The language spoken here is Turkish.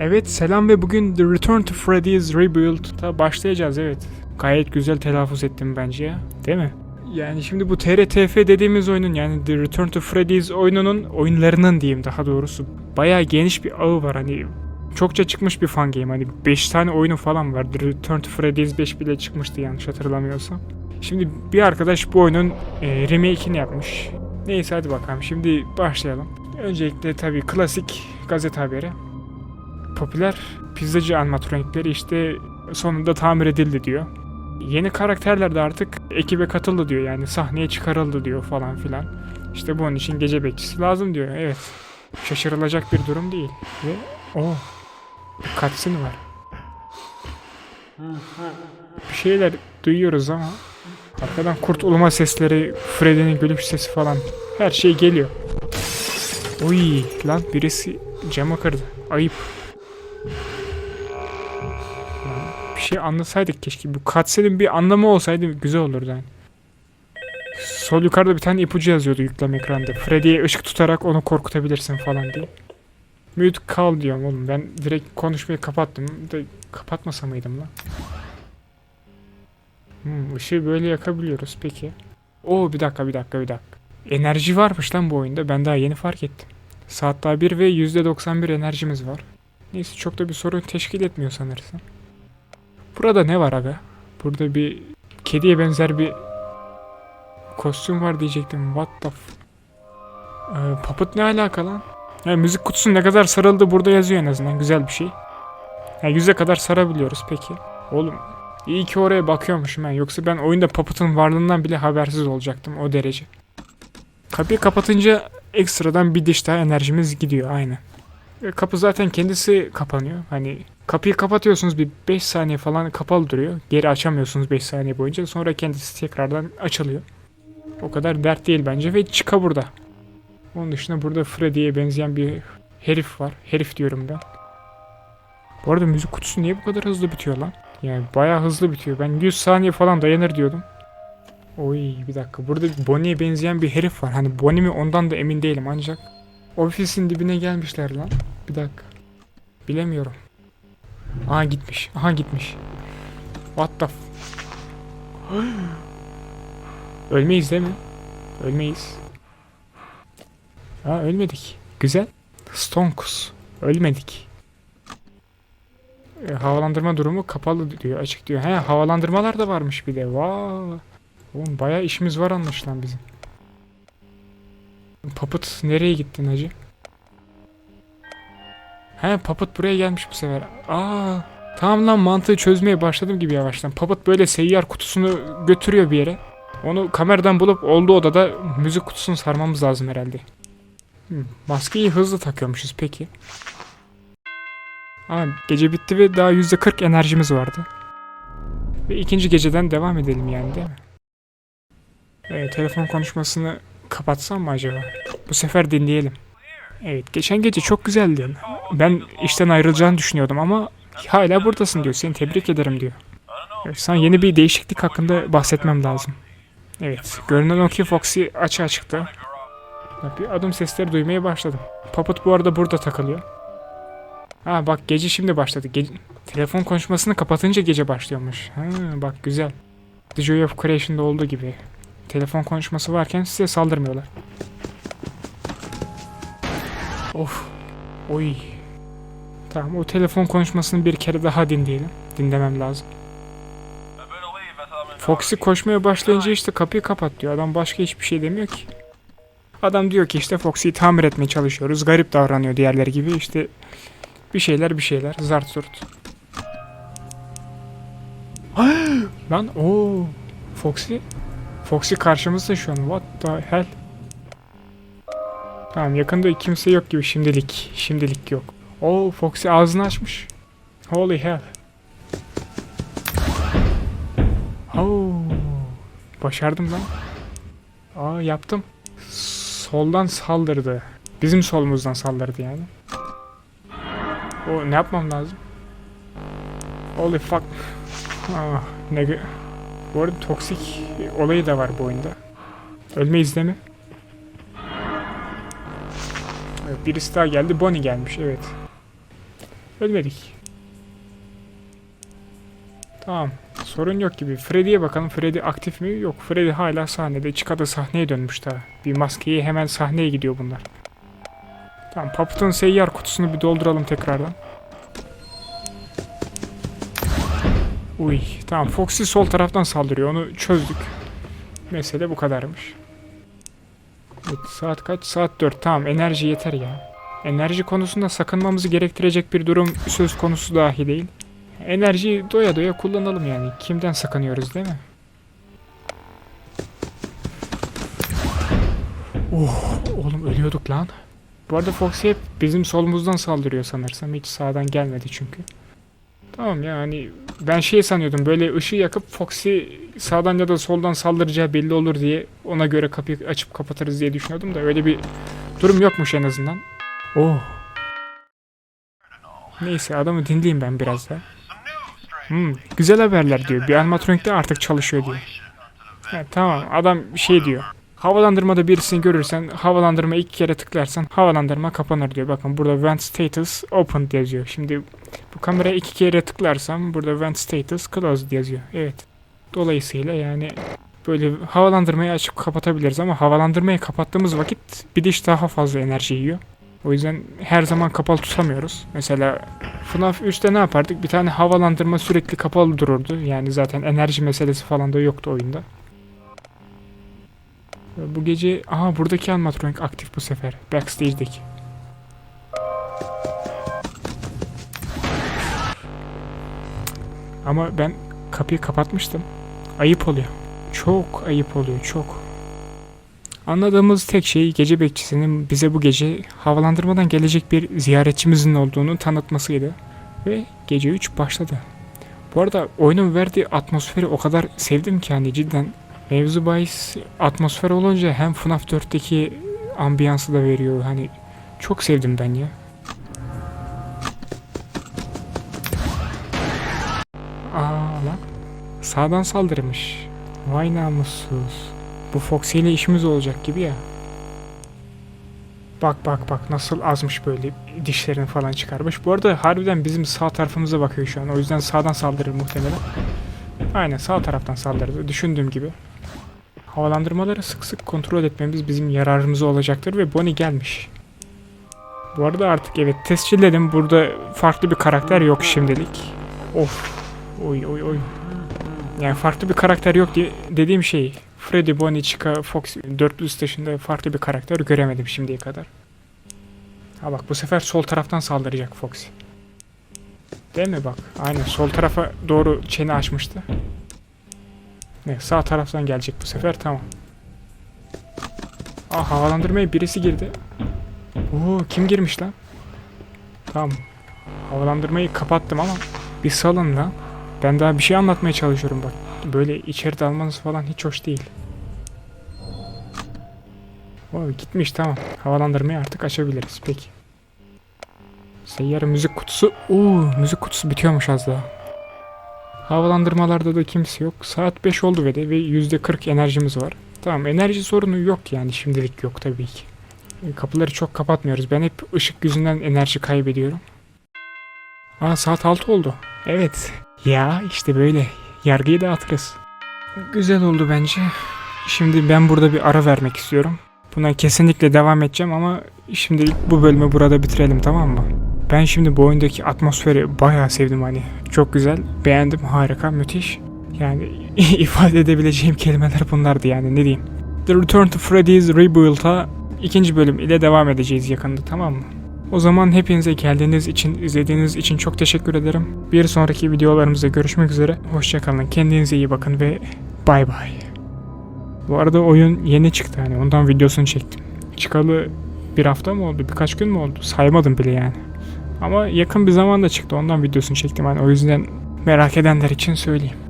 Evet selam ve bugün The Return to Freddy's Rebuild'da başlayacağız evet. Gayet güzel telaffuz ettim bence ya. Değil mi? Yani şimdi bu TRTF dediğimiz oyunun yani The Return to Freddy's oyununun oyunlarının diyeyim daha doğrusu. Bayağı geniş bir ağı var hani çokça çıkmış bir fan game hani 5 tane oyunu falan var. The Return to Freddy's 5 bile çıkmıştı yanlış hatırlamıyorsam. Şimdi bir arkadaş bu oyunun e, remake'ini yapmış. Neyse hadi bakalım şimdi başlayalım. Öncelikle tabii klasik gazete haberi popüler pizzacı animatronikleri işte sonunda tamir edildi diyor. Yeni karakterler de artık ekibe katıldı diyor yani sahneye çıkarıldı diyor falan filan. İşte bunun için gece bekçisi lazım diyor. Evet. Şaşırılacak bir durum değil. Ve o bir cutscene var. Bir şeyler duyuyoruz ama arkadan kurt uluma sesleri, Freddy'nin gülüş sesi falan her şey geliyor. Uy lan birisi camı kırdı. Ayıp. Bir şey anlasaydık keşke. Bu cutscene'in bir anlamı olsaydı güzel olurdu yani. Sol yukarıda bir tane ipucu yazıyordu yükleme ekranda. Freddy'ye ışık tutarak onu korkutabilirsin falan diye. Mute kal diyorum oğlum. Ben direkt konuşmayı kapattım. Da kapatmasa mıydım lan? Hmm, ışığı böyle yakabiliyoruz peki. Oo bir dakika bir dakika bir dakika. Enerji varmış lan bu oyunda. Ben daha yeni fark ettim. Saat daha 1 ve %91 enerjimiz var. Neyse çok da bir sorun teşkil etmiyor sanırsam. Burada ne var aga? Burada bir kediye benzer bir kostüm var diyecektim. What the f... Ee, Puppet ne alaka lan? Yani müzik kutusu ne kadar sarıldı burada yazıyor en azından. Güzel bir şey. Yani yüze kadar sarabiliyoruz peki. Oğlum iyi ki oraya bakıyormuşum ben. Yoksa ben oyunda Puppet'ın varlığından bile habersiz olacaktım o derece. Kapıyı kapatınca ekstradan bir diş daha enerjimiz gidiyor aynı. E, Kapı zaten kendisi kapanıyor. Hani kapıyı kapatıyorsunuz bir 5 saniye falan kapalı duruyor. Geri açamıyorsunuz 5 saniye boyunca. Sonra kendisi tekrardan açılıyor. O kadar dert değil bence ve çıka burada. Onun dışında burada Freddy'ye benzeyen bir herif var. Herif diyorum ben. Bu arada müzik kutusu niye bu kadar hızlı bitiyor lan? Yani bayağı hızlı bitiyor. Ben 100 saniye falan dayanır diyordum. Oy bir dakika. Burada Bonnie'ye benzeyen bir herif var. Hani Bonnie mi ondan da emin değilim ancak. Ofisin dibine gelmişler lan. Bir dakika. Bilemiyorum. Aha gitmiş. Aha gitmiş. What the f... Ölmeyiz değil mi? Ölmeyiz. Ha ölmedik. Güzel. Stonkus. Ölmedik. E, havalandırma durumu kapalı diyor, açık diyor. He havalandırmalar da varmış bir de. Vay. Oğlum bayağı işimiz var anlaşılan bizim. Puppet nereye gittin hacı? He Puppet buraya gelmiş bu sefer. Aa tamam lan mantığı çözmeye başladım gibi yavaştan. Puppet böyle seyyar kutusunu götürüyor bir yere. Onu kameradan bulup olduğu odada müzik kutusunu sarmamız lazım herhalde. Hmm, maskeyi hızlı takıyormuşuz peki. Aa gece bitti ve daha %40 enerjimiz vardı. Ve ikinci geceden devam edelim yani değil mi? Evet, telefon konuşmasını kapatsam mı acaba? Bu sefer dinleyelim. Evet, geçen gece çok güzeldi. Ben işten ayrılacağını düşünüyordum ama hala buradasın diyor. Seni tebrik ederim diyor. Evet, sana yeni bir değişiklik hakkında bahsetmem lazım. Evet, görünen o ki Foxy açığa çıktı. Bir adım sesleri duymaya başladım. Puppet bu arada burada takılıyor. Ha bak gece şimdi başladı. Ge- telefon konuşmasını kapatınca gece başlıyormuş. Ha bak güzel. The Joy of Creation'da olduğu gibi. Telefon konuşması varken size saldırmıyorlar. Of. Oy. Tamam o telefon konuşmasını bir kere daha dinleyelim. Dinlemem lazım. Foxy koşmaya başlayınca işte kapıyı kapat diyor. Adam başka hiçbir şey demiyor ki. Adam diyor ki işte Foxy'yi tamir etmeye çalışıyoruz. Garip davranıyor diğerleri gibi işte bir şeyler bir şeyler zart zurt. Lan o Foxy Foxy karşımızda şu an. What the hell? Tamam yakında kimse yok gibi şimdilik. Şimdilik yok. Oo Foxy ağzını açmış. Holy hell. Oo. Başardım lan. Aa yaptım. Soldan saldırdı. Bizim solumuzdan saldırdı yani. O ne yapmam lazım? Holy fuck. Ah, ne Bu arada toksik olayı da var bu oyunda. Ölmeyiz değil mi? Evet, birisi daha geldi. Bonnie gelmiş evet. Ölmedik. Tamam. Sorun yok gibi. Freddy'ye bakalım. Freddy aktif mi? Yok. Freddy hala sahnede. Chica da sahneye dönmüş daha. Bir maskeyi hemen sahneye gidiyor bunlar. Tamam. Puppet'ın seyyar kutusunu bir dolduralım tekrardan. Uy. Tamam. Foxy sol taraftan saldırıyor. Onu çözdük. Mesele bu kadarmış. Evet, saat kaç? Saat 4. Tamam. Enerji yeter ya. Enerji konusunda sakınmamızı gerektirecek bir durum söz konusu dahi değil. Enerjiyi doya doya kullanalım yani. Kimden sakınıyoruz değil mi? Oh, oğlum ölüyorduk lan. Bu arada Foxy hep bizim solumuzdan saldırıyor sanırsam. Hiç sağdan gelmedi çünkü. Tamam yani ben şey sanıyordum böyle ışığı yakıp Foxy sağdan ya da soldan saldıracağı belli olur diye ona göre kapıyı açıp kapatırız diye düşünüyordum da öyle bir durum yokmuş en azından. Oh. Neyse adamı dinleyeyim ben biraz da. Hmm, güzel haberler diyor. Bir animatronik de artık çalışıyor diyor. Evet, tamam adam şey diyor. Havalandırmada birisini görürsen havalandırma iki kere tıklarsan havalandırma kapanır diyor. Bakın burada vent status open yazıyor. Şimdi bu kameraya iki kere tıklarsam burada vent status closed yazıyor. Evet. Dolayısıyla yani böyle havalandırmayı açıp kapatabiliriz ama havalandırmayı kapattığımız vakit bir diş daha fazla enerji yiyor. O yüzden her zaman kapalı tutamıyoruz. Mesela FNAF 3'te ne yapardık? Bir tane havalandırma sürekli kapalı dururdu. Yani zaten enerji meselesi falan da yoktu oyunda. Bu gece... Aha buradaki animatronik aktif bu sefer. Backstage'deki. Ama ben kapıyı kapatmıştım. Ayıp oluyor. Çok ayıp oluyor, çok. Anladığımız tek şey gece bekçisinin bize bu gece havalandırmadan gelecek bir ziyaretçimizin olduğunu tanıtmasıydı. Ve gece 3 başladı. Bu arada oyunun verdiği atmosferi o kadar sevdim ki hani cidden mevzu bahis atmosfer olunca hem FNAF 4'teki ambiyansı da veriyor. Hani çok sevdim ben ya. Aa lan. Sağdan saldırmış. Vay namussuz. Bu Foxy ile işimiz olacak gibi ya. Bak bak bak nasıl azmış böyle dişlerini falan çıkarmış. Bu arada harbiden bizim sağ tarafımıza bakıyor şu an. O yüzden sağdan saldırır muhtemelen. Aynen sağ taraftan saldırdı. Düşündüğüm gibi. Havalandırmaları sık sık kontrol etmemiz bizim yararımıza olacaktır ve Bonnie gelmiş. Bu arada artık evet tescilledim. Burada farklı bir karakter yok şimdilik. Of. Oy oy oy. Yani farklı bir karakter yok diye dediğim şey Freddy, Bonnie, Chica, Fox dörtlüsü dışında farklı bir karakter göremedim şimdiye kadar. Ha bak bu sefer sol taraftan saldıracak Foxy. Değil mi bak? Aynen sol tarafa doğru çene açmıştı. Ne sağ taraftan gelecek bu sefer tamam. Aa havalandırmaya birisi girdi. Oo kim girmiş lan? Tamam. Havalandırmayı kapattım ama bir salın lan. Ben daha bir şey anlatmaya çalışıyorum bak. Böyle içeri dalmanız falan hiç hoş değil. O gitmiş tamam. Havalandırmayı artık açabiliriz. Peki. Seyyar müzik kutusu. Oo, müzik kutusu bitiyormuş az daha. Havalandırmalarda da kimse yok. Saat 5 oldu ve de ve %40 enerjimiz var. Tamam enerji sorunu yok yani şimdilik yok tabii ki. E, Kapıları çok kapatmıyoruz. Ben hep ışık yüzünden enerji kaybediyorum. Aa saat 6 oldu. Evet. Ya işte böyle. Yargıyı dağıtırız. Güzel oldu bence. Şimdi ben burada bir ara vermek istiyorum. Buna kesinlikle devam edeceğim ama şimdilik bu bölümü burada bitirelim tamam mı? Ben şimdi bu oyundaki atmosferi bayağı sevdim hani. Çok güzel. Beğendim. Harika. Müthiş. Yani ifade edebileceğim kelimeler bunlardı yani ne diyeyim. The Return to Freddy's Rebuild'a ikinci bölüm ile devam edeceğiz yakında tamam mı? O zaman hepinize geldiğiniz için, izlediğiniz için çok teşekkür ederim. Bir sonraki videolarımızda görüşmek üzere. Hoşçakalın. Kendinize iyi bakın ve bay bay. Bu arada oyun yeni çıktı hani ondan videosunu çektim. Çıkalı bir hafta mı oldu, birkaç gün mü oldu saymadım bile yani. Ama yakın bir zamanda çıktı ondan videosunu çektim hani o yüzden merak edenler için söyleyeyim.